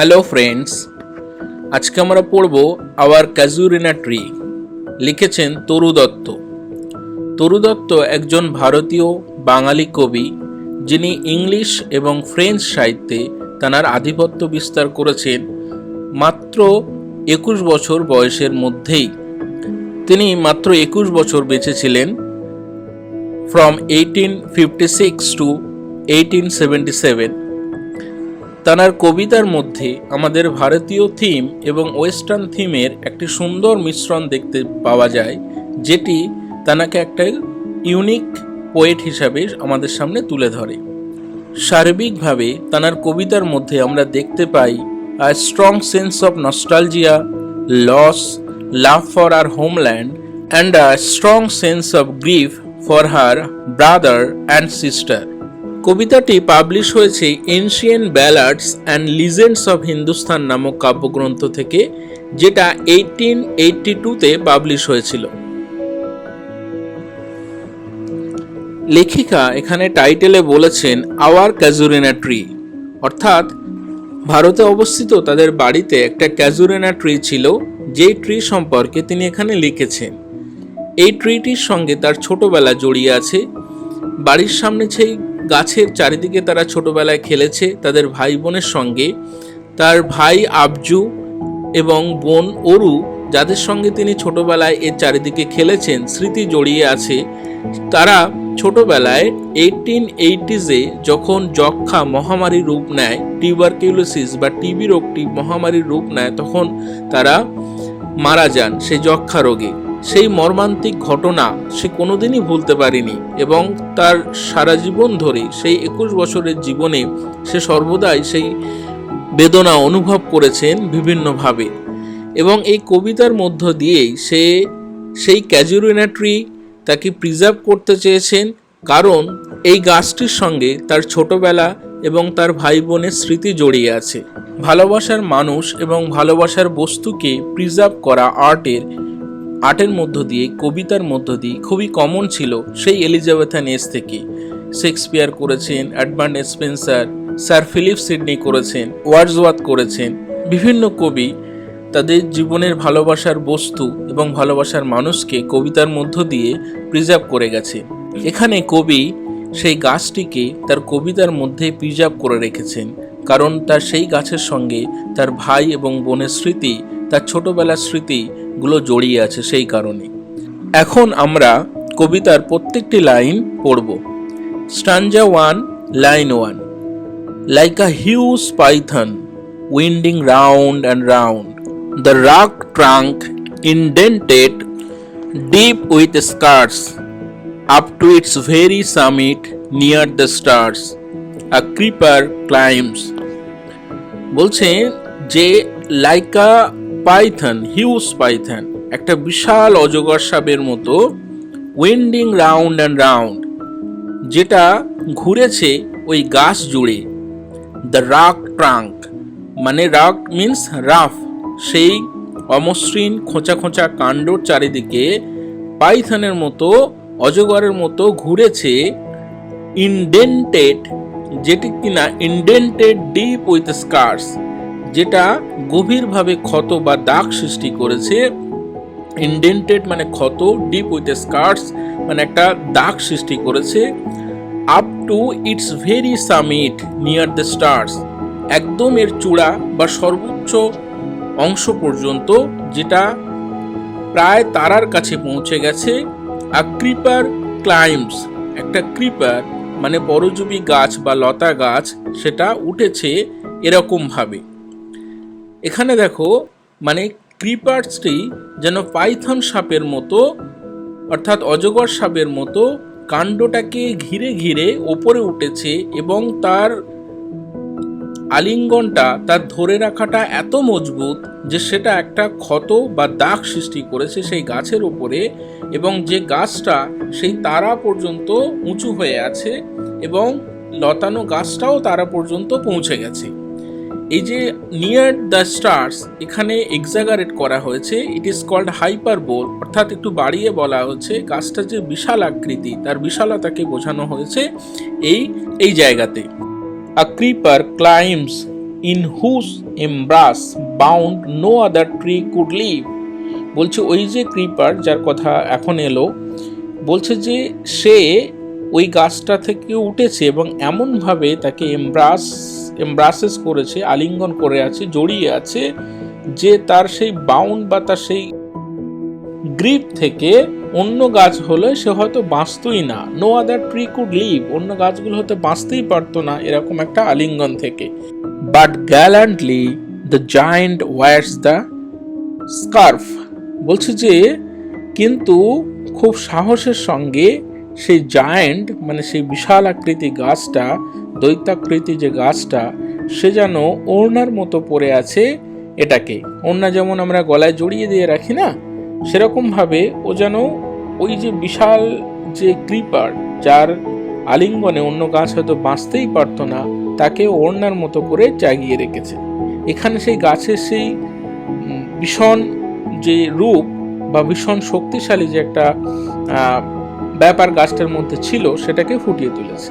Hello friends আজকে আমরা পড়ব আওয়ার ক্যাজুরিনা ট্রি লিখেছেন তরু দত্ত। তরু দত্ত একজন ভারতীয় বাঙালি কবি, যিনি ইংলিশ এবং ফ্রেঞ্চ সাহিত্যে তাঁর আধিপত্য বিস্তার করেছেন মাত্র একুশ বছর বয়সের মধ্যেই। তিনি মাত্র একুশ বছর বেঁচে ছিলেন from eighteen fifty six to eighteen seventy seven তানার কবিতার মধ্যে আমাদের ভারতীয় থিম এবং ওয়েস্টার্ন থিমের একটি সুন্দর মিশ্রণ দেখতে পাওয়া যায়, যেটি তানাকে একটা ইউনিক পোয়েট হিসাবে আমাদের সামনে তুলে ধরে। সার্বিকভাবে তানার কবিতার মধ্যে আমরা দেখতে পাই a strong sense of nostalgia loss love for her homeland and a strong sense of grief for her brother and sister কবিতাটি পাবলিশ হয়েছে ancient ballads and legends of Hindustan নামক কাব্যগ্রন্থ থেকে, যেটা এইটিন এইটটি টুতে পাবলিশ হয়েছিল। লেখিকা এখানে টাইটেলে বলেছেন আওয়ার ক্যাজুরিনা ট্রি অর্থাৎ ভারতে অবস্থিত তাদের বাড়িতে একটা ক্যাজুরিনা ট্রি ছিল, যেই ট্রি সম্পর্কে তিনি এখানে লিখেছেন। এই ট্রিটির সঙ্গে তার ছোটবেলা জড়িয়ে আছে বাড়ির সামনে সেই গাছের চারিদিকে তারা ছোটবেলায় খেলেছে, তাদের ভাই বোনের সঙ্গে। তার ভাই আবজু এবং বোন অরু, যাদের সঙ্গে তিনি ছোটবেলায় এর চারিদিকে খেলেছেন, স্মৃতি জড়িয়ে আছে। তারা ছোটবেলায় এইটিন এইটিজে যখন যক্ষা মহামারী রূপ নেয় টিউবারকিউলোসিস বা টিবি রোগটি মহামারীর রূপ নেয়, তখন তারা মারা যান সেই যক্ষা রোগে। সেই মর্মান্তিক ঘটনা সে কোনোদিনই ভুলতে পারেনি এবং তার সারা জীবন ধরে সেই একুশ বছরের জীবনে সে সর্বদাই সেই বেদনা অনুভব করেছেন বিভিন্নভাবে। এবং এই কবিতার মধ্য দিয়েই সে সেই ক্যাজুরিনাট্রি তাকে প্রিজার্ভ করতে চেয়েছেন কারণ এই গাছটির সঙ্গে তার ছোটবেলা এবং তার ভাই বোনের স্মৃতি জড়িয়ে আছে। ভালোবাসার মানুষ এবং ভালোবাসার বস্তুকে প্রিজার্ভ করা আর্টের আর্টের মধ্য দিয়ে, কবিতার মধ্য দিয়ে খুবই কমন ছিল সেই এলিজাবেথান এস থেকে। শেক্সপিয়ার করেছেন Edmund Spenser, sir Philip Sidney করেছেন ওয়ার্ডসওয়ার্থ করেছেন, বিভিন্ন কবি তাদের জীবনের ভালোবাসার বস্তু এবং ভালোবাসার মানুষকে কবিতার মধ্য দিয়ে প্রিজার্ভ করে গেছে এখানে কবি সেই গাছটিকে তার কবিতার মধ্যে প্রিজার্ভ করে রেখেছেন, কারণ তার সেই গাছের সঙ্গে তার ভাই এবং বোনের স্মৃতি, তার ছোটবেলার স্মৃতিগুলো জড়িয়ে আছে সেই কারণে এখন আমরা কবিতার প্রত্যেকটি লাইন পড়ব। Stanza one, line one. Like a huge python winding round and round the rough trunk indented deep with scars up to its very summit near the stars, a creeper climbs বলছে যে Laika Python, huge Python, একটা বিশাল অজগর সাপের মতো winding round and round যেটা ঘুরেছে ওই গাছ জুড়ে দ্য রাক ট্রাঙ্ক মানে রাক মিন্স রাফ সেই অমসৃণ খোঁচা খোঁচা কাণ্ডর চারিদিকে পাইথনের মতো, অজগরের মতো ঘুরেছে ইনডেন্টেড যেটি কিনা ইনডেন্টেড ডিপ উইথ স্কার্স যেটা গভীরভাবে ক্ষত বা দাগ সৃষ্টি করেছে ইনডেন্টেড মানে ক্ষত ডিপ উইথ স্কার্স মানে একটা দাগ সৃষ্টি করেছে up to its very summit near the stars একদম এর চূড়া বা সর্বোচ্চ অংশ পর্যন্ত যেটা প্রায় তারার কাছে পৌঁছে গেছে আ ক্রিপার ক্লাইম্স একটা ক্রিপার মানে পরজীবী গাছ বা লতা গাছ, সেটা উঠেছে এরকমভাবে। এখানে দেখো মানে ক্রিপার্সটি যেন পাইথন সাপের মতো, অর্থাৎ অজগর সাপের মতো কাণ্ডটাকে ঘিরে ঘিরে ওপরে উঠেছে এবং তার আলিঙ্গনটা তার ধরে রাখাটা এত মজবুত যে সেটা একটা ক্ষত বা দাগ সৃষ্টি করেছে সেই গাছের ওপরে এবং যে গাছটা সেই তারা পর্যন্ত উঁচু হয়ে আছে এবং লতানো গাছটাও তারা পর্যন্ত পৌঁছে গেছে। এই যে নিয়ার দ্য স্টার্স এখানে এক্সাগারেট করা হয়েছে it is called hyperbole অর্থাৎ একটু বাড়িয়ে বলা হচ্ছে, গাছটা যে বিশাল আকৃতি, তার বিশালতাকে বোঝানো হয়েছে এই এই জায়গাতে। Creeper climbs in whose embrace bound no other tree could live বলছে, ওই যে ক্রিপার যার কথা এখন এলো, বলছে যে সে ওই গাছটা থেকে উঠেছে এবং এমনভাবে তাকে এমব্রাস এমব্রাসেস করেছে, আলিঙ্গন করে আছে, জড়িয়ে আছে যে তার সেই বাউন্ড বা তার সেই গ্রিপ থেকে অন্য গাছ হলে সে হয়তো বাঁচতই না। No other tree could live অন্য গাছগুলো হয়তো বাঁচতেই পারতো না এরকম একটা আলিঙ্গন থেকে। But gallantly the giant wears the scarf বলছে যে, কিন্তু খুব সাহসের সঙ্গে সেই জায়েন্ট মানে সেই বিশাল আকৃতি গাছটা, দৈত্যাকৃতি যে গাছটা, সে যেন ওড়নার মতো পড়ে আছে এটাকে। ওড়না যেমন আমরা গলায় জড়িয়ে দিয়ে রাখি না, সেরকমভাবে ও যেন ওই যে বিশাল যে ক্রিপার যার আলিঙ্গনে অন্য গাছ হয়তো বাঁচতেই পারতো না, তাকে ওড়নার মতো করে জাগিয়ে রেখেছে। এখানে সেই গাছের সেই ভীষণ যে রূপ বা ভীষণ শক্তিশালী যে একটা ব্যাপার গাছটার মধ্যে ছিল, সেটাকে ফুটিয়ে তুলেছে।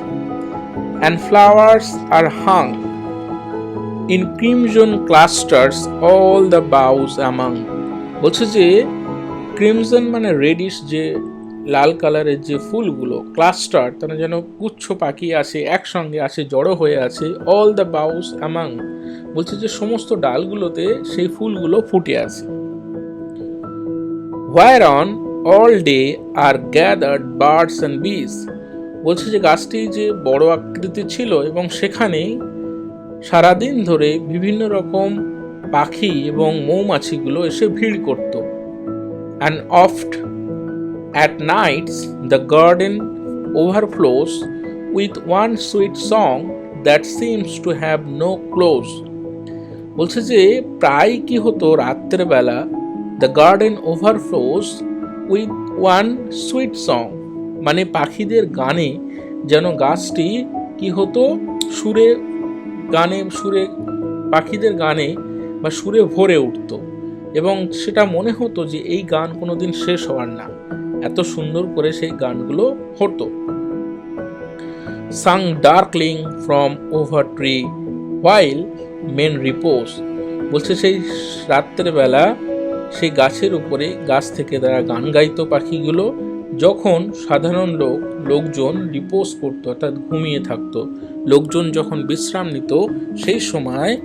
And flowers are hung in crimson clusters all the boughs among বলছে যে ক্রিমজন মানে রেডিশ যে, লাল কালারের যে ফুলগুলো ক্লাস্টার তারা যেন গুচ্ছ পাখি আসে, একসঙ্গে আসে, জড়ো হয়ে আছে অল দ্য বাউস অ্যামাং বলছে যে, সমস্ত ডালগুলোতে সেই ফুলগুলো ফুটে আছে where on all day are gathered birds and bees বলছে যে গাছটি যে বড় আকৃতি ছিল এবং সেখানে সারাদিন ধরে বিভিন্ন রকম পাখি এবং মৌমাছিগুলো এসে ভিড় করত। And oft at nights the garden overflows with one sweet song that seems to have no close বলছে যে প্রায় কি হতো রাত্রেবেলা the garden overflows with one sweet song. মানে পাখিদের গানে যেন গাছটি কি হতো? সুরে গানে, সুরে, পাখিদের গানে বা সুরে ভরে উঠত। এবং সেটা মনে হতো যে এই গান কোনোদিন শেষ হওয়ার না। এত সুন্দর করে সেই গানগুলো হতো। Sung darkling from over tree, while men repose. বলছে সেই রাত্রেবেলা সেই গাছের উপরে গাছ থেকে তারা গান গাইতো পাখিগুলো যখন সাধারণ লোক, লোকজন রিপোজ করতো, অর্থাৎ ঘুমিয়ে থাকতো, লোকজন যখন বিশ্রাম নিত, সেই সময়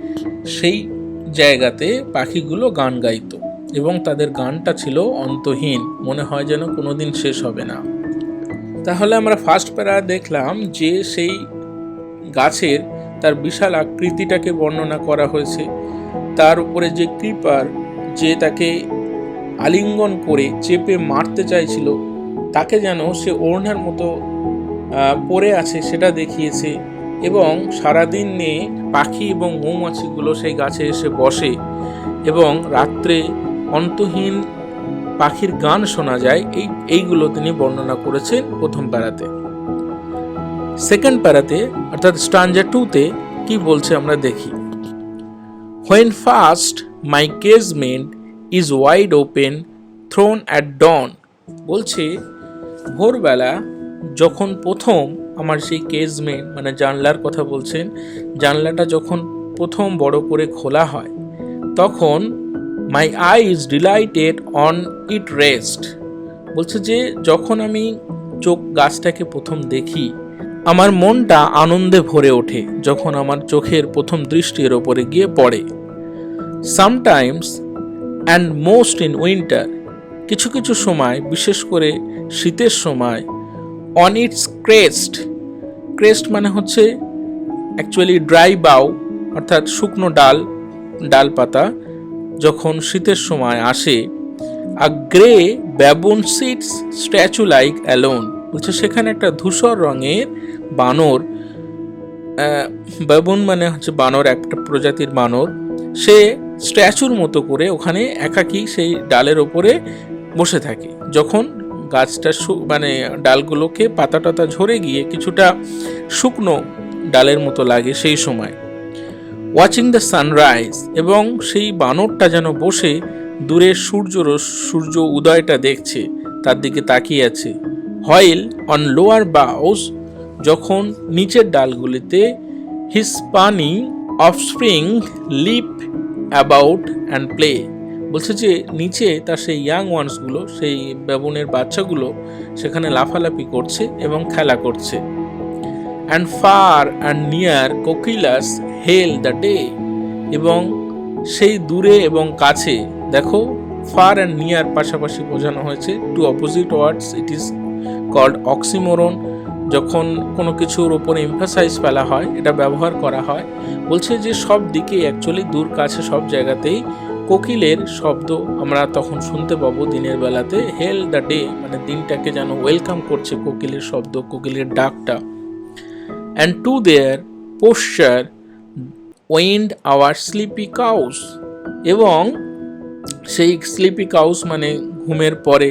সেই জায়গাতে পাখিগুলো গান গাইতো এবং তাদের গানটা ছিল অন্তহীন, মনে হয় যেন কোনোদিন শেষ হবে না। তাহলে আমরা ফার্স্ট প্যারা দেখলাম যে সেই গাছের তার বিশাল আকৃতিটাকে বর্ণনা করা হয়েছে। তার উপরে যে ক্রিপার যে তাকে আলিঙ্গন করে চেপে মারতে চাইছিল, তাকে যেন সে ওড়নার মতো পড়ে আছে সেটা দেখিয়েছে এবং সারাদিন নিয়ে পাখি এবং মৌমাছিগুলো সেই গাছে এসে বসে এবং রাত্রে অন্তহীন পাখির গান শোনা যায়। এই, এইগুলো তিনি বর্ণনা করেছেন প্রথম প্যারাতে সেকেন্ড প্যারাতে অর্থাৎ স্টাঞ্জা টুতে কি বলছে আমরা দেখি। When first my casement is wide open thrown at dawn বলছে, ভোরবেলা যখন প্রথম আমার সেই কেজমেন্ট মানে জানলার কথা বলছেন, জানলাটা যখন প্রথম বড় করে খোলা হয়, তখন my eye is delighted on it rest বলছে যে, যখন আমি চোখ গাছটাকে প্রথম দেখি আমার মনটা আনন্দে ভরে ওঠে যখন আমার চোখের প্রথম দৃষ্টি এর ওপরে গিয়ে পড়ে। Sometimes and most in winter কিছু কিছু সময়, বিশেষ করে শীতের সময় অন ইটস ক্রেস্ট ক্রেস্ট মানে হচ্ছে অ্যাকচুয়ালি ড্রাই বাউ অর্থাৎ শুকনো ডাল ডাল পাতা যখন শীতের সময় আসে a grey baboon sits statue like alone বলছে সেখানে একটা ধূসর রঙের বানর আহ, মানে হচ্ছে বানর একটা প্রজাতির বানর সে স্ট্যাচুর মতো করে ওখানে একাকী সেই ডালের ওপরে বসে থাকে। যখন গাছটা মানে ডালগুলোকে পাতা টাতা ঝরে গিয়ে কিছুটা শুকনো ডালের মতো লাগে সেই সময়। ওয়াচিং দ্য সানরাইজ এবং সেই বানরটা যেন বসে দূরে সূর্য সূর্য উদয়টা দেখছে তার দিকে তাকিয়ে আছে। হয়েল অন লোয়ার বাউস যখন নিচের ডালগুলিতে his puny offspring leap about and play বলছে যে, নিচে তার সেই ইয়াং ওয়ান্সগুলো সেই বেবনের বাচ্চাগুলো, সেখানে লাফালাফি করছে এবং খেলা করছে। And far and near kokilas hail the day এবং সেই দূরে এবং কাছে, দেখো ফার অ্যান্ড নিয়ার পাশাপাশি বোঝানো হয়েছে। Two opposite words it is called oxymoron যখন কোনো কিছুর ওপরে এমফাসাইজ ফেলা হয়, এটা ব্যবহার করা হয়, বলছে যে সব দিকে অ্যাকচুয়ালি দূর কাছে সব জায়গাতেই কোকিলের শব্দ আমরা তখন শুনতে পাবো দিনের বেলাতে হেল দ্য ডে মানে দিনটাকে যেন ওয়েলকাম করছে কোকিলের শব্দ, কোকিলের ডাকটা। And to their pasture wend our sleepy cows এবং সেই স্লিপি কাউস মানে ঘুমের পরে,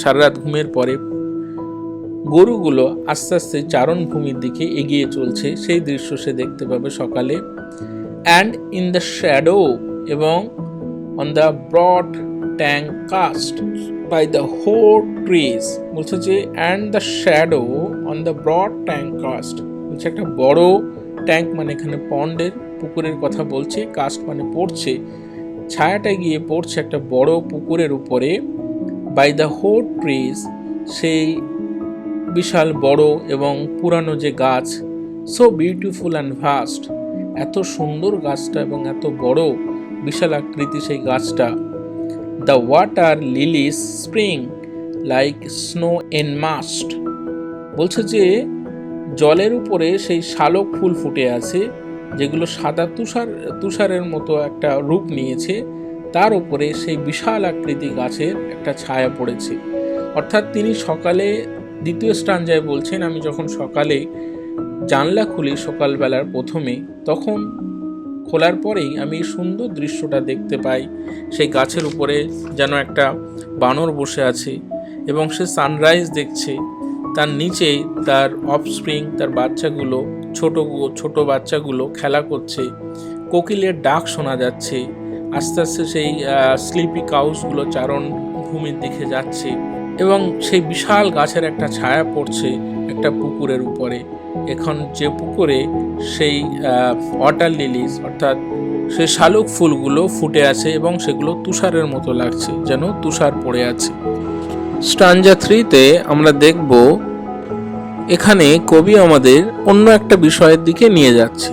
সারা রাত ঘুমের পরে গরুগুলো আস্তে আস্তে চারণভূমির দিকে এগিয়ে চলছে, সেই দৃশ্য সে দেখতে পাবে সকালে। অ্যান্ড ইন দ্য শ্যাডো এবং on the broad tank cast by the hoar trees বলছে যে and the shadow on the broad tank cast বলছে একটা বড় ট্যাঙ্ক মানে এখানে পন্ডের পুকুরের কথা বলছে কাস্ট মানে পড়ছে ছায়াটা গিয়ে পড়ছে একটা বড় পুকুরের উপরে বাই দ্য হোর ট্রিজ সেই বিশাল, বড় এবং পুরানো যে গাছ সো বিউটিফুল অ্যান্ড ভাস্ট এত সুন্দর গাছটা এবং এত বড়, বিশাল আকৃতি সেই গাছটা। The water lilies spring like snow enmassed বলছে যে, জলের উপরে সেই শালক ফুল ফুটে আছে, যেগুলো সাদা তুষার, তুষারের মতো একটা রূপ নিয়েছে। তার উপরে সেই বিশাল আকৃতি গাছের একটা ছায়া পড়েছে। অর্থাৎ তিনি সকালে দ্বিতীয় স্টাঞ্জায় বলছেন, আমি যখন সকালে জানলা খুলি সকালবেলার প্রথমে, তখন খোলার পরেই আমি সুন্দর দৃশ্যটা দেখতে পাই। সেই গাছের উপরে যেন একটা বানর বসে আছে এবং সে সানরাইজ দেখছে। তার নিচে তার অফস্প্রিং তার বাচ্চাগুলো, ছোট ছোট বাচ্চাগুলো খেলা করছে। কোকিলের ডাক শোনা যাচ্ছে। আস্তে আস্তে সেই স্লিপি কাউসগুলো চারণ ভূমির দিকে যাচ্ছে। এবং সেই বিশাল গাছের একটা ছায়া পড়ছে একটা পুকুরের উপরে। এখন যে পুকুরে সেই ওয়াটার লিলিস অর্থাৎ সেই শালুক ফুলগুলো ফুটে আছে এবং সেগুলো তুষারের মতো লাগছে, যেন তুষার পড়ে আছে। স্টানজা থ্রিতে আমরা দেখব, এখানে কবি আমাদের অন্য একটা বিষয়ের দিকে নিয়ে যাচ্ছে।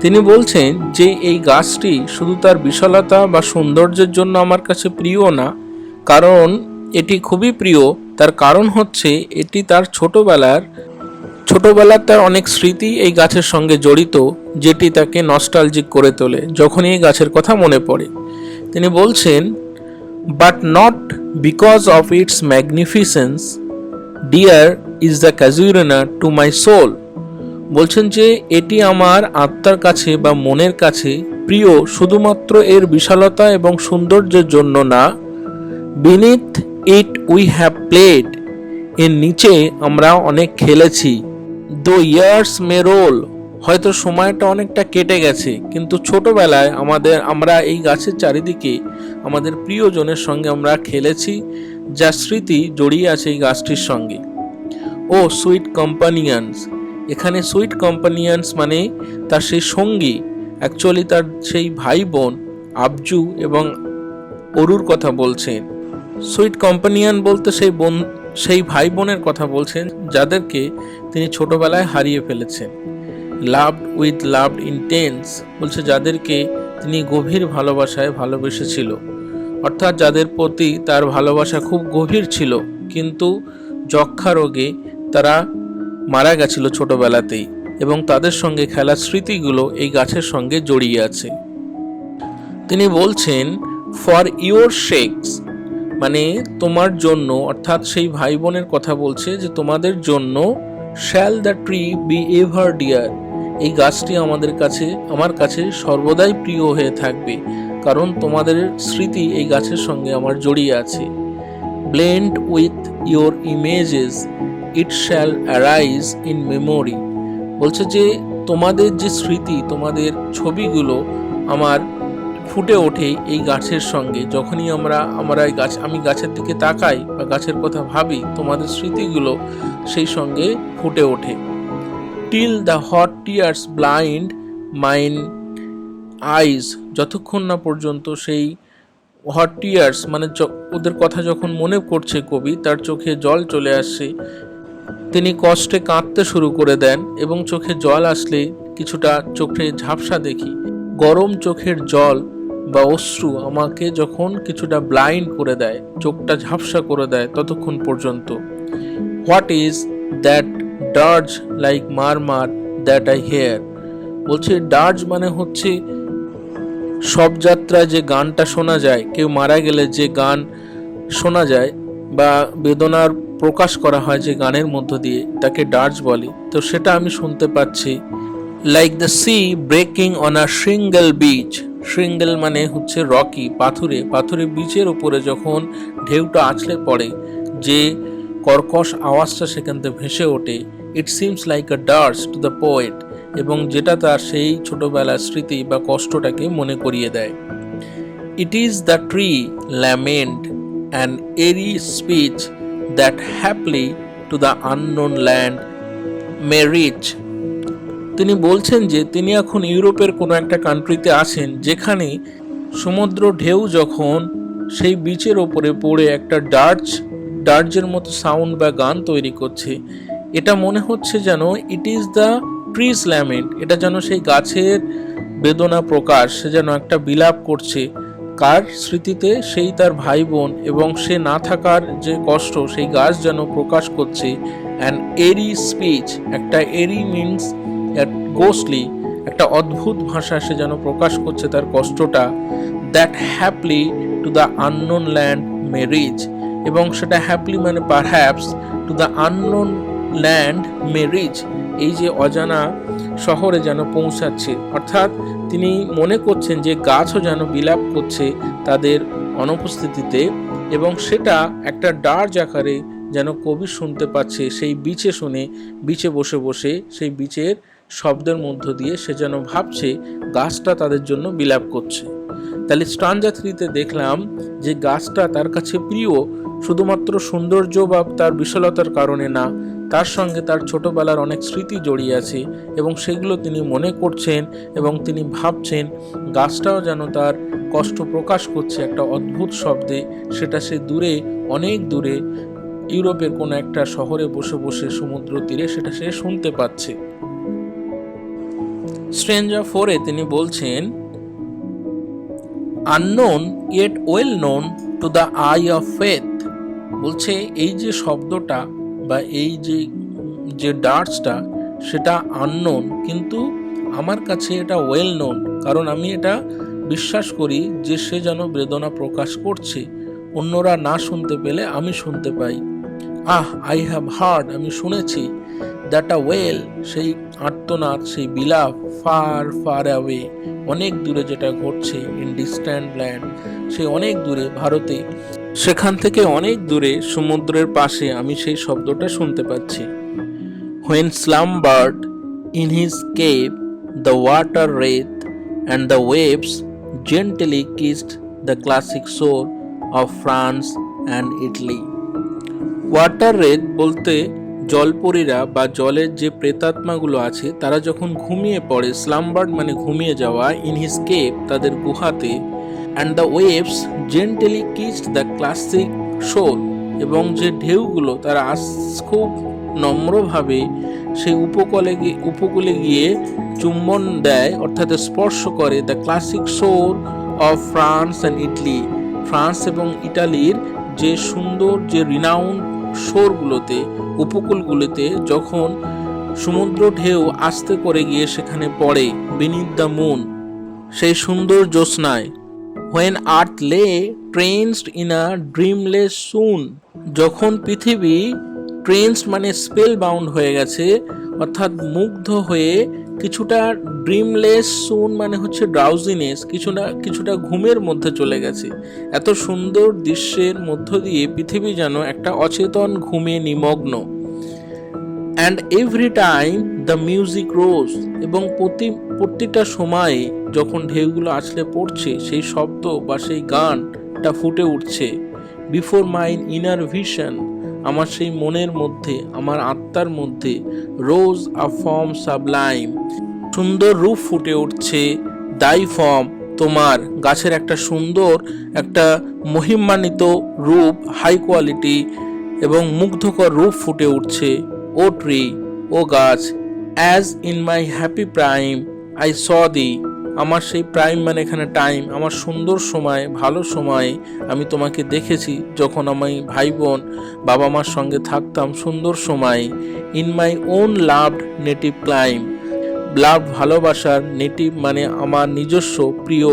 তিনি বলছেন, যে এই গাছটি শুধু তার বিশালতা বা সৌন্দর্যের জন্য আমার কাছে প্রিয় না, কারণ এটি খুবই প্রিয়। তার কারণ হচ্ছে এটি তার ছোটবেলার ছোটবেলার তার অনেক স্মৃতি এই গাছের সঙ্গে জড়িত, যেটি তাকে নস্টালজিক করে তোলে, যখনই এই গাছের কথা মনে পড়ে। তিনি বলছেন but not because of its magnificence dear is the casuarina to my soul বলছেন যে, এটি আমার আত্মার কাছে বা মনের কাছে প্রিয় শুধুমাত্র এর বিশালতা এবং সৌন্দর্যের জন্য না beneath it we have played. এর নিচে আমরা অনেক খেলেছি। দো ইয়ার্স মে রোল। হয়তো সময়টা অনেকটা কেটে গেছে, কিন্তু ছোটবেলায় আমাদের, আমরা এই গাছের চারিদিকে আমাদের প্রিয়জনের সঙ্গে আমরা খেলেছি যা স্মৃতি জড়িয়ে আছে এই গাছটির সঙ্গে। O sweet companions. এখানে সুইট কম্পানিয়ান্স মানে তার সেই সঙ্গী, অ্যাকচুয়ালি তার সেই ভাই বোন, আবজু এবং অরুর কথা বলছেন। সুইট কম্পানিয়ান বলতে সেই বোন, সেই ভাই বোনের কথা বলছেন, যাদেরকে তিনি ছোটবেলায় হারিয়ে ফেলেছেন। লাভড উইথ লাভড ইন্টেন্স বলছে যাদেরকে তিনি গভীর ভালোবাসায় ভালোবেসেছিল। অর্থাৎ যাদের প্রতি তার ভালোবাসা খুব গভীর ছিল, কিন্তু যক্ষা রোগে তারা মারা গেছিল ছোটবেলাতেই এবং তাদের সঙ্গে খেলার স্মৃতিগুলো এই গাছের সঙ্গে জড়িয়ে আছে। তিনি বলছেন ফর ইওর শেকস মানে তোমার জন্য, অর্থাৎ সেই ভাই বোনের কথা বলছে যে তোমাদের জন্য shall the tree be ever dear এই গাছটি আমাদের কাছে, আমার কাছে সর্বদাই প্রিয় হয়ে থাকবে, কারণ তোমাদের স্মৃতি এই গাছের সঙ্গে আমার জড়িয়ে আছে। Blend with your images it shall arise in memory বলছে যে তোমাদের যে স্মৃতি, তোমাদের ছবিগুলো আমার ফুটে ওঠে এই গাছের সঙ্গে। যখনই আমরা আমরা এই গাছ, আমি গাছের দিকে তাকাই বা গাছের কথা ভাবি, তোমাদের স্মৃতিগুলো সেই সঙ্গে ফুটে ওঠে। Till the hot tears blind mine eyes যতক্ষণ না পর্যন্ত সেই হট টিয়ার্স মানে ওদের কথা যখন মনে করছে কবি, তার চোখে জল চলে আসছে তিনি কষ্টে কাঁদতে শুরু করে দেন এবং চোখে জল আসলে কিছুটা চোখে ঝাপসা দেখি। গরম চোখের জল বা অশ্রু আমাকে যখন কিছুটা ব্লাইন্ড করে দেয়, চোখটা ঝাপসা করে দেয় ততক্ষণ পর্যন্ত। What is that dirge like murmur that I hear বলছে ডার্জ মানে হচ্ছে সব যাত্রায় যে গানটা শোনা যায়, কেউ মারা গেলে যে গান শোনা যায় বা বেদনার প্রকাশ করা হয় যে গানের মধ্য দিয়ে, তাকে ডার্জ বলে। তো সেটা আমি শুনতে পাচ্ছি। Like the sea breaking on a shingle beach shingle মানে হচ্ছে রকি, পাথুরে পাথুরে বিচের উপরে যখন ঢেউটা আছড়ে পড়ে, যে কর্কশ আওয়াজটা সেখান থেকে ভেসে ওঠে it seems like a dirge to the poet এবং যেটা তার সেই ছোটবেলার স্মৃতি বা কষ্টটাকে মনে করিয়ে দেয় it is the tree lament and eerie speech that haply to the unknown land may reach. তিনি বলছেন যে তিনি এখন ইউরোপের কোনো একটা কান্ট্রিতে আছেন যেখানে সমুদ্র ঢেউ যখন সেই বিচের ওপরে পড়ে একটা ডার্চ ডার্জের মতো সাউন্ড বা গান তৈরি করছে, এটা মনে হচ্ছে যেন it is the tree's lament এটা যেন সেই গাছের বেদনা প্রকাশ, সে যেন একটা বিলাপ করছে। কার স্মৃতিতে? সেই তার ভাই বোন এবং সে না থাকার যে কষ্ট, সেই গাছ যেন প্রকাশ করছে। অ্যান এরি স্পিচ একটা এরি মিনস গোস্টলি একটা অদ্ভুত ভাষা সে যেন প্রকাশ করছে তার কষ্টটা that haply to the unknown land may reach এবং সেটা হ্যাপলি মানে perhaps to the unknown land may reach এই যে অজানা শহরে যেন পৌঁছাচ্ছে। অর্থাৎ তিনি মনে করছেন যে গাছও যেন বিলাপ করছে তাদের অনুপস্থিতিতে এবং সেটা একটা ডার্জ আকারে যেন কবি শুনতে পাচ্ছে। সেই বিচে শুনে, বিচে বসে বসে সেই বিচের শব্দের মধ্য দিয়ে সে যেন ভাবছে গাছটা তাদের জন্য বিলাপ করছে। তাহলে স্টানজা থ্রিতে দেখলাম যে গাছটা তার কাছে প্রিয়, শুধুমাত্র সৌন্দর্য বা তার বিশালতার কারণে না, তার সঙ্গে তার ছোটবেলার অনেক স্মৃতি জড়িয়ে আছে এবং সেগুলো তিনি মনে করছেন এবং তিনি ভাবছেন গাছটাও যেন তার কষ্ট প্রকাশ করছে একটা অদ্ভুত শব্দে। সেটা সে দূরে, অনেক দূরে, ইউরোপের কোনো একটা শহরে বসে বসে সমুদ্র তীরে সেটা সে শুনতে পাচ্ছে। স্ট্রেঞ্জার ফোরে তিনি বলছেন unknown yet well known to the eye of faith বলছে, এই যে শব্দটা বা এই যে যে ডার্টসটা সেটা আননোন কিন্তু আমার কাছে এটা ওয়েল নোন কারণ আমি এটা বিশ্বাস করি যে সে যেন বেদনা প্রকাশ করছে। অন্যরা না শুনতে পেলে আমি শুনতে পাই। আহ আই হ্যাভ হার্ড আমি শুনেছি। দ্যাট আ ওয়েল সেই আর্তনাদ, সেই বিলাপ ফার ফার অ্যাওয়ে অনেক দূরে যেটা ঘটছে ইন ডিস্ট্যান্ট ল্যান্ড সে অনেক দূরে ভারতে। সেখান থেকে অনেক দূরে সমুদ্রের পাশে আমি সেই শব্দটা শুনতে পাচ্ছি। When slumbered in his cave the water wraith and the waves gently kissed the classic shore of France and Italy water wraith বলতে জলপরীরা বা জলের যে প্রেতাত্মাগুলো আছে, তারা যখন ঘুমিয়ে পড়ে, স্লামবার্ড মানে ঘুমিয়ে যাওয়া ইন হিজ কেপ তাদের গুহাতে and the waves gently kissed the classic shore এবং যে ঢেউগুলো তারা আস, খুব নম্রভাবে সেই উপকূলে উপকূলে গিয়ে চুম্বন দেয়, অর্থাৎ স্পর্শ করে the classic shore of France and Italy France এবং ইটালির যে সুন্দর, যে রিনাউন্ড শোরগুলোতে, উপকূলগুলোতে যখন সমুদ্র ঢেউ আস্তে করে গিয়ে সেখানে পড়ে বিনিত দ্য মুন, সেই সুন্দর জ্যোৎস্নায়। হোয়েন আর্থ লে ট্রেন্সড ইন আ ড্রিমলেস সুন যখন পৃথিবী ট্রেন্স মানে স্পেল বাউন্ড হয়ে গেছে, অর্থাৎ মুগ্ধ হয়ে কিছুটা ড্রিমলেস সুন মানে হচ্ছে ড্রাউজিনেস কিছুটা কিছুটা ঘুমের মধ্যে চলে গেছে। এত সুন্দর দৃশ্যের মধ্য দিয়ে পৃথিবী যেন একটা অচেতন ঘুমে নিমগ্ন। And every time the music rose এবং প্রতি, প্রতিটা সময়ে যখন ঢেউগুলো আসলে পড়ছে, সেই শব্দ বা সেই গানটা ফুটে উঠছে। বিফোর মাইন ইনার ভিশন আমার সেই মনের মধ্যে, আমার আত্মার মধ্যে রোজ আ ফর্ম সাবলাইম। সুন্দর রূপ ফুটে উঠছে দাই ফর্ম তোমার। গাছের একটা সুন্দর, একটা মহিমান্বিত রূপ, হাই কোয়ালিটি এবং মুগ্ধকর রূপ ফুটে উঠছে। ও ট্রি, ও গাছ, as in my happy prime, I saw thee. আমার সেই প্রাইম মানে এখানে টাইম আমার সুন্দর সময়, ভালো সময় আমি তোমাকে দেখেছি যখন আমি ভাই বোন বাবা মার সঙ্গে থাকতাম সুন্দর সময় in my own loved native clime love ভালোবাসার নেটিভ মানে আমার নিজস্ব প্রিয়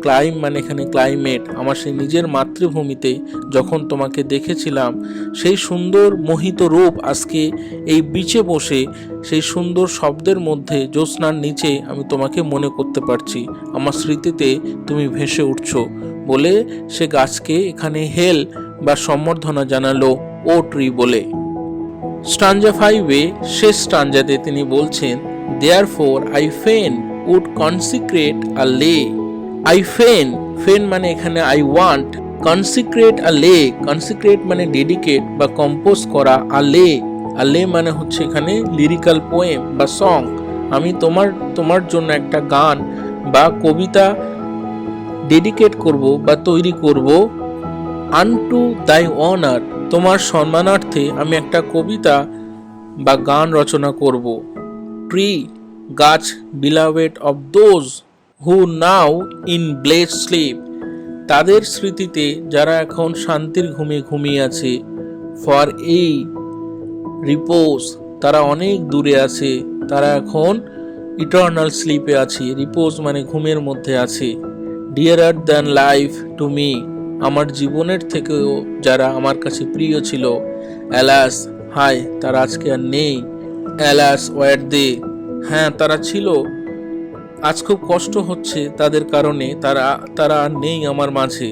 ক্লাইম মানে এখানে ক্লাইমেট। আমার সেই নিজের মাতৃভূমিতে যখন তোমাকে দেখেছিলাম, সেই সুন্দর মোহিত রূপ আজকে এই বিচে বসে, সেই সুন্দর শব্দের মধ্যে জ্যোৎস্নার নিচে আমি তোমাকে মনে করতে পারছি। আমার স্মৃতিতে তুমি ভেসে উঠছো বলে সে গাছকে এখানে হেল বা সম্বর্ধনা জানালো, ও ট্রি বলে। স্টাঞ্জা ফাইভে শেষ স্টাঞ্জাতে তিনি বলছেন therefore I fain would consecrate a lay I fain ফেন মানে এখানে আই ওয়ান্ট কনসিক্রেট আ লে কনসিক্রেট মানে ডেডিকেট বা কম্পোজ করা আ লে আ লে মানে হচ্ছে এখানে লিরিক্যাল পোয়েম বা সং আমি তোমার তোমার জন্য একটা গান বা কবিতা ডেডিকেট করব বা তৈরি করব আনটু দাই অনার তোমার সম্মানার্থে আমি একটা কবিতা বা গান রচনা করব। ট্রি গাছ beloved of those who now in blessed sleep তাদের স্মৃতিতে যারা এখন শান্তির ঘুমে ঘুমিয়ে আছে ফর এই রিপোজ তারা অনেক দূরে আছে, তারা এখন ইটার্নাল স্লিপে আছে। রিপোজ মানে ঘুমের মধ্যে আছে। Dearer than life to me আমার জীবনের থেকেও যারা আমার কাছে প্রিয় ছিল অ্যালাস হাই তারা আজকে আর নেই। অ্যালাস ওয়ার দে হ্যাঁ তারা ছিল। আজ খুব কষ্ট হচ্ছে তাদের কারণে, তারা তারা নেই আমার মাঝে।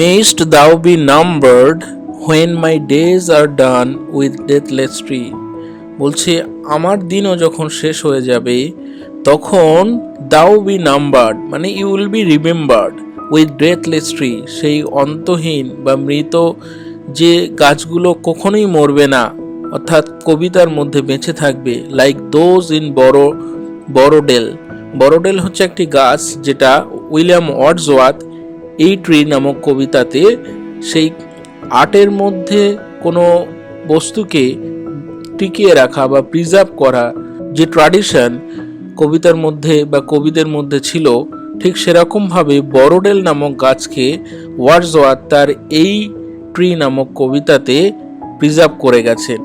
Mayst thou be numbered when my days are done with deathless tree বলছে, আমার দিনও যখন শেষ হয়ে যাবে, তখন দাও বি নাম্বার্ড মানে you will be remembered with deathless tree সেই অন্তহীন বা মৃত যে গাছগুলো কখনোই মরবে না। অর্থাৎ কবিতার মধ্যে বেঁচে থাকবে লাইক দোজ ইন বড় বড়ডেল বড়ডেল হচ্ছে একটি গাছ যেটা উইলিয়াম ওয়ার্ডসওয়ার্থ এই ট্রি নামক কবিতাতে সেই আর্টের মধ্যে কোনো বস্তুকে টিকিয়ে রাখা বা প্রিজার্ভ করা যে ট্র্যাডিশন কবিতার মধ্যে বা কবিদের মধ্যে ছিল, ঠিক সেরকমভাবে বড়ডেল নামক গাছকে ওয়ার্ডসওয়ার্থ তার এই ট্রি নামক কবিতাতে প্রিজার্ভ করে গেছেন।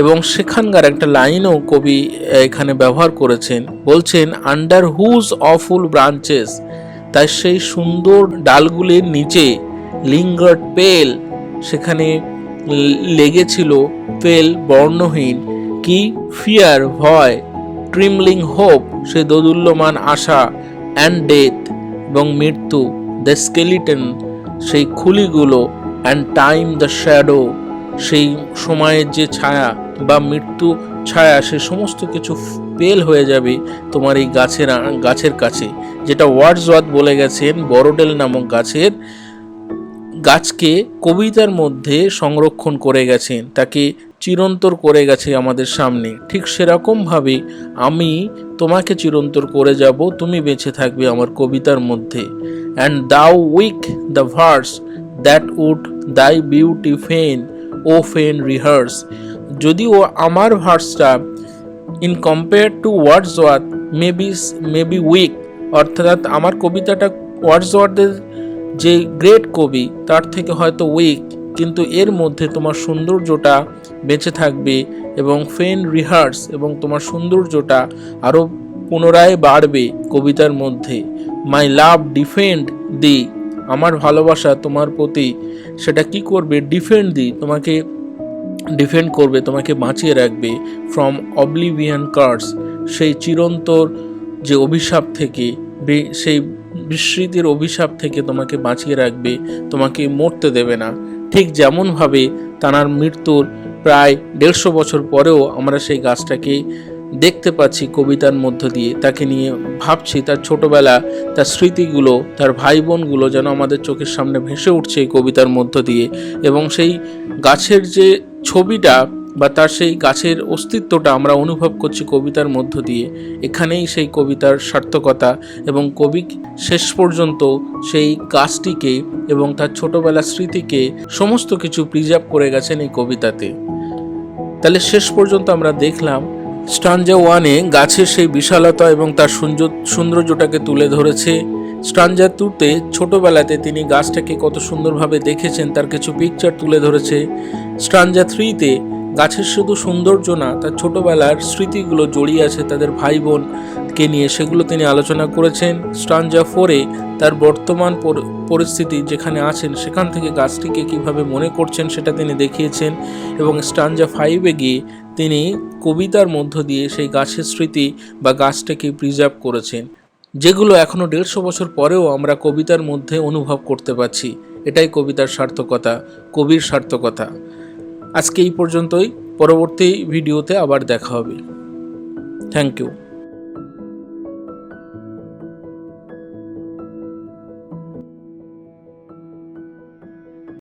এবং সেখানকার একটা লাইনও কবি এখানে ব্যবহার করেছেন। বলছেন আন্ডার হুজ অফুল ব্রাঞ্চেস তাই সেই সুন্দর ডালগুলির নিচে লিঙ্গার্ড পেল, সেখানে লেগেছিল পেল বর্ণহীন। কি ফিয়ার ভয়, ট্রিমলিং হোপ, সে দোদুল্যমান আশা অ্যান্ড ডেথ এবং মৃত্যু। দ্য স্কেলিটন সেই খুলিগুলো অ্যান্ড টাইম দ্য শ্যাডো সেই সময়ের যে ছায়া বা মৃত্যু ছায়া, সে সমস্ত কিছু পেল হয়ে যাবে তোমার এই গাছের গাছের কাছে। যেটা ওয়ার্ডসওয়ার্থ বলে গেছেন, বড়ডেল নামক গাছের গাছকে কবিতার মধ্যে সংরক্ষণ করে গেছেন, তাকে চিরন্তর করে গেছে আমাদের সামনে। ঠিক সেরকমভাবে আমি তোমাকে চিরন্তর করে যাব, তুমি বেঁচে থাকবে আমার কবিতার মধ্যে। And though weak the verse that would thy beauty fain O fain rehearse. যদিও আমার ভার্সটা in compare to Wordsworth maybe maybe weak অর্থাৎ আমার কবিতাটা ওয়ার্ডসওয়ার্থের যে গ্রেট কবি, তার থেকে হয়তো উইক কিন্তু এর মধ্যে তোমার সৌন্দর্যটা বেঁচে থাকবে এবং ফেন রিহার্স এবং তোমার সৌন্দর্যটা আরও পুনরায় বাড়বে কবিতার মধ্যে। মাই লাভ ডিফেন্ড দি আমার ভালোবাসা তোমার প্রতি সেটা কি করবে? ডিফেন্ড দি, তোমাকে ডিফেন্ড করবে, তোমাকে বাঁচিয়ে রাখবে ফ্রম অবলিভিয়ান কার্স সেই চিরন্তর যে অভিশাপ থেকে সেই বিস্মৃতির অভিশাপ থেকে তোমাকে বাঁচিয়ে রাখবে, তোমাকে মরতে দেবে না। ঠিক যেমনভাবে তানার মৃত্যুর প্রায় দেড়শো বছর পরেও আমরা সেই গাছটাকে দেখতে পাচ্ছি কবিতার মধ্য দিয়ে। তাকে নিয়ে ভাবছি তার ছোটবেলা, তার স্মৃতিগুলো, তার ভাই বোনগুলো যেন আমাদের চোখের সামনে ভেসে উঠছে এই কবিতার মধ্য দিয়ে। এবং সেই গাছের যে ছবিটা বা তার সেই গাছের অস্তিত্বটা আমরা অনুভব করছি কবিতার মধ্য দিয়ে। এখানেই সেই কবিতার সার্থকতা এবং কবি শেষ পর্যন্ত সেই গাছটিকে এবং তার ছোটবেলার স্মৃতিকে সমস্ত কিছু প্রিজার্ভ করে গেছেন এই কবিতাতে। তাহলে শেষ পর্যন্ত আমরা দেখলাম স্টানজা ওয়ানে গাছের সেই বিশালতা এবং তার সৌন্দর্য- সৌন্দর্যটাকে তুলে ধরেছে। স্টানজা টুতে ছোটবেলাতে তিনি গাছটাকে কত সুন্দরভাবে দেখেছেন, তার কিছু পিকচার তুলে ধরেছে। স্টানজা থ্রিতে গাছের শুধু সৌন্দর্য না, তার ছোটবেলার স্মৃতিগুলো জড়িয়ে আছে তাদের ভাই বোনকে নিয়ে। সেগুলো তিনি আলোচনা করেছেন স্টানজা ফোরে তার বর্তমান পরিস্থিতি যেখানে আছেন, সেখান থেকে গাছটিকে কীভাবে মনে করছেন সেটা তিনি দেখিয়েছেন এবং স্টানজা ফাইভে গিয়ে তিনি কবিতার মধ্য দিয়ে সেই গাছের স্মৃতি বা গাছটাকে প্রিজার্ভ করেছেন, যেগুলো এখনও দেড়শো বছর পরেও আমরা কবিতার মধ্যে অনুভব করতে পারছি। এটাই কবিতার সার্থকতা, কবির সার্থকতা। আজকে এই পর্যন্তই। পরবর্তী ভিডিওতে আবার দেখা হবে। Thank you